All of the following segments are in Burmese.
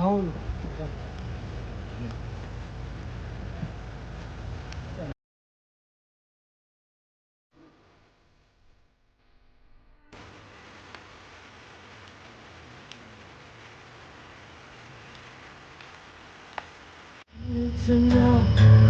ခေါင်းစံ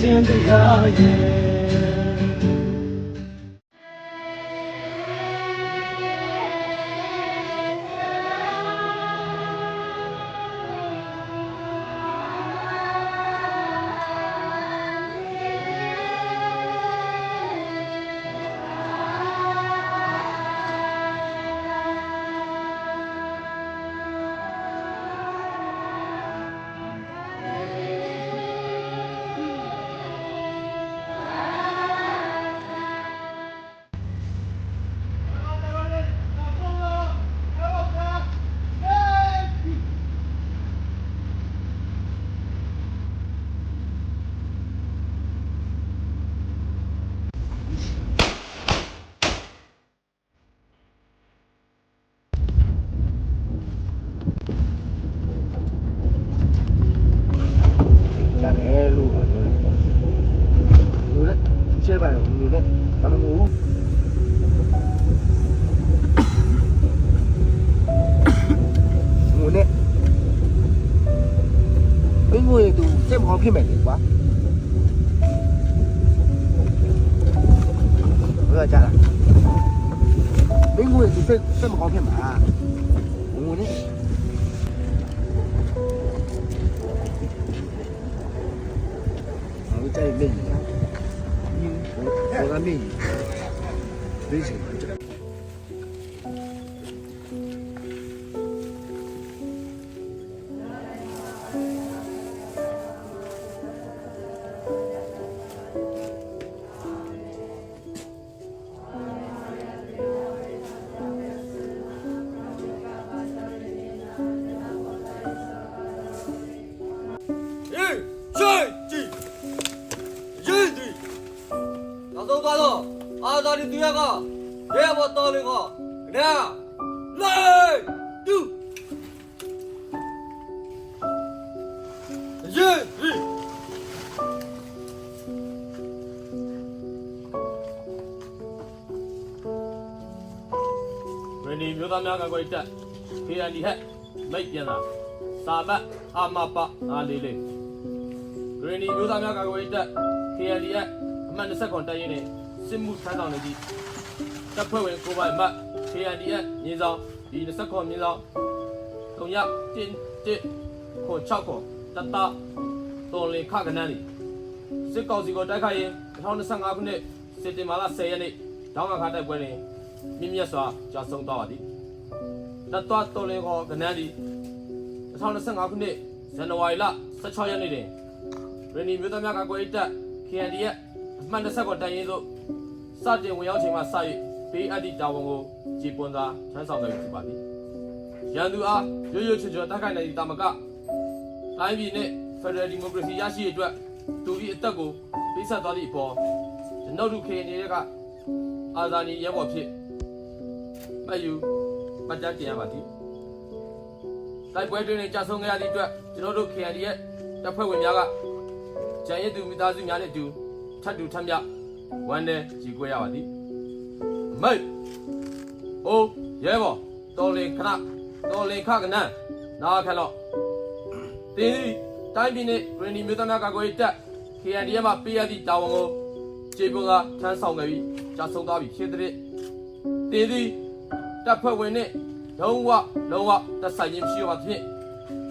it's in the eye. ရ တူစက်မောင်းဖြစ်မယ်လေကွာဘယ်ကြလားဘင်းငွေတူစက်စက်မောင်းဖြစ် သာဒီတရားကရဲဘော်တော်လေးကနာလိုက်တူယေဟီရင်းဒီမျိုးသားများကကွယ်တက် KND ဟက်မိတ်ပြန်လာစာမတ်အာမပအားလေးလေးရင်းဒီမျိုးသားများကကွယ်တက် KND ဟက်အမှတ်20ခွန်တက်ရင်းနဲ့ စစ်မှုထမ်းဆောင်နေသည့်တပ်ဖွဲ့ဝင်ကိုပိုင်မတ် KND ဟက်ညီဆောင်ဒီ20ခွန်မြင်းဆောင်တုံရတင်းတစ်ခွန်6ခွန်တတတော်လင်ခကနန်းလီစစ်ကောင်စီကိုတိုက်ခိုက်ရင်2025ခုနှစ်စက်တင်ဘာလ10ရက်နေ့တောင်းငါခါတိုက်ပွဲတွင်မြင့်မြတ်စွာကြာဆုံးသွားပါသည်တတ်တော်တော်လင်ခေါ်ကနန်းဒီ2025ခုနှစ်ဇန်နဝါရီလ16ရက်နေ့တွင်ရင်းနီမြို့သားများကကွယ်တပ် KND ရဲ့အမှန်တစ်ဆက်ကိုတိုင်ရင်သို့ စတင်ဝင်ရောက်ချိန်မှစ၍ဘေးအပ်သည့်တာဝန်ကိုကြည်ပွန်သာထမ်းဆောင်ခဲ့ဖြစ်ပါသည်ရန်သူအားရွရွချွချွတိုက်ခိုက်နိုင်သည့်တာမကတိုင်းပြည်နှင့်ဖက်ဒရယ်ဒီမိုကရေစီရရှိရေးအတွက်တူ၏အသက်ကိုပေးဆက်သွားသည့်အပေါ်ကျွန်တော်တို့ KND ရဲ့ကအာဇာနည်ရဲဘော်ဖြစ်မှတ်ယူမှတ်တမ်းတင်ရပါသည်။တိုက်ပွဲတွင်ကြာဆုံးခဲ့ရသည့်အတွက်ကျွန်တော်တို့ KND ရဲ့တပ်ဖွဲ့ဝင်များကဂျန်ရည်သူမိသားစုများနဲ့အတူထပ်တူထပ်မြ ဝမ်းနဲ့ကြီးကွဲရပါသည်။အမိတ်အိုးရဲဘော်တော်လင်ခဏတော်လင်ခကနန်းနာခက်တော့တင်းဒီတိုင်းပြည်နဲ့ဂရင်းဒီမြို့သားများကာကွယ်ရေးတပ် KND ရဲ့မှပေးရသည့်တာဝန်ကိုခြေပွန်ကထမ်းဆောင်ခဲ့ပြီးကြာဆုံးသွားပြီဖြစ်တဲ့တင်းဒီတပ်ဖွဲ့ဝင်နဲ့လုံးဝလုံးဝသက်ဆိုင်ခြင်းမရှိပါဖြင့်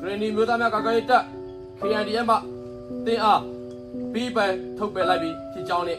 ဂရင်းနီမျိုးသားများကာကွယ်ရေးတပ် KNDM မှတင်းအားပြီးပန်ထုတ်ပယ်လိုက်ပြီးဖြစ်ကြောင်းနဲ့